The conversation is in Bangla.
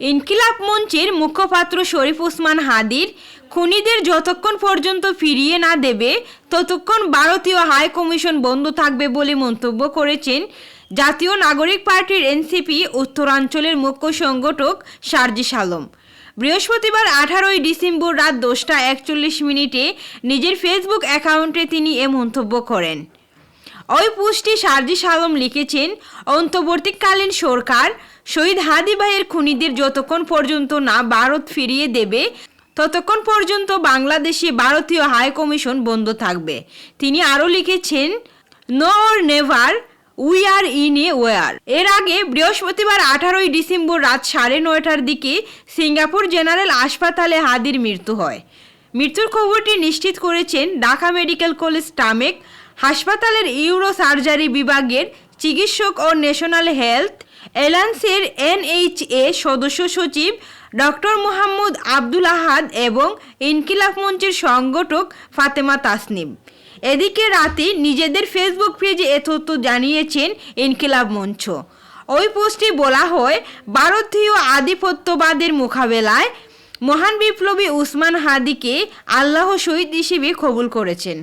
ইনকিলাব মঞ্চের মুখপাত্র শরীফ ওসমান হাদির খুনিদের যতক্ষণ পর্যন্ত ফিরিয়ে না দেবে, ততক্ষণ ভারতীয় হাই কমিশন বন্ধ থাকবে বলে মন্তব্য করেছেন জাতীয় নাগরিক পার্টির এনসিপি উত্তরাঞ্চলের মুখ্য সংগঠক সার্জিস আলম। বৃহস্পতিবার আঠারোই ডিসেম্বর রাত দশটা একচল্লিশ মিনিটে নিজের ফেসবুক অ্যাকাউন্টে তিনি এ মন্তব্য করেন। ওই পোস্টে সার্জিস আলম লিখেছেন, অন্তর্বর্তীকালীন সরকার শহীদ হাদি ভাইয়ের খুনিদের যতক্ষণ পর্যন্ত না ভারত ফিরিয়ে দেবে, ততক্ষণ পর্যন্ত বাংলাদেশে ভারতীয় হাই কমিশন বন্ধ থাকবে। তিনি আরও লিখেছেন, no or never, we are in a war. এর আগে বৃহস্পতিবার আঠারোই ডিসেম্বর রাত সাড়ে নয়টার দিকে সিঙ্গাপুর জেনারেল হাসপাতালে হাদির মৃত্যু হয়। মৃত্যুর খবরটি নিশ্চিত করেছেন ঢাকা মেডিকেল কলেজ টামেক হাসপাতালের ইউরো সার্জারি বিভাগের চিকিৎসক ও ন্যাশনাল হেলথ অ্যালায়েন্সের এনএইচএ সদস্য সচিব ডক্টর মোহাম্মদ আব্দুল আহাদ এবং ইনকিলাব মঞ্চের সংগঠক ফাতেমা তাসনিম। এদিকে রাতে নিজেদের ফেসবুক পেজে এ তথ্য জানিয়েছেন ইনকিলাব মঞ্চ। ওই পোস্টে বলা হয়, ভারতীয় আধিপত্যবাদের মোকাবেলায় মহান বিপ্লবী উসমান হাদিকে আল্লাহ শহীদ হিসেবে কবুল করেছেন।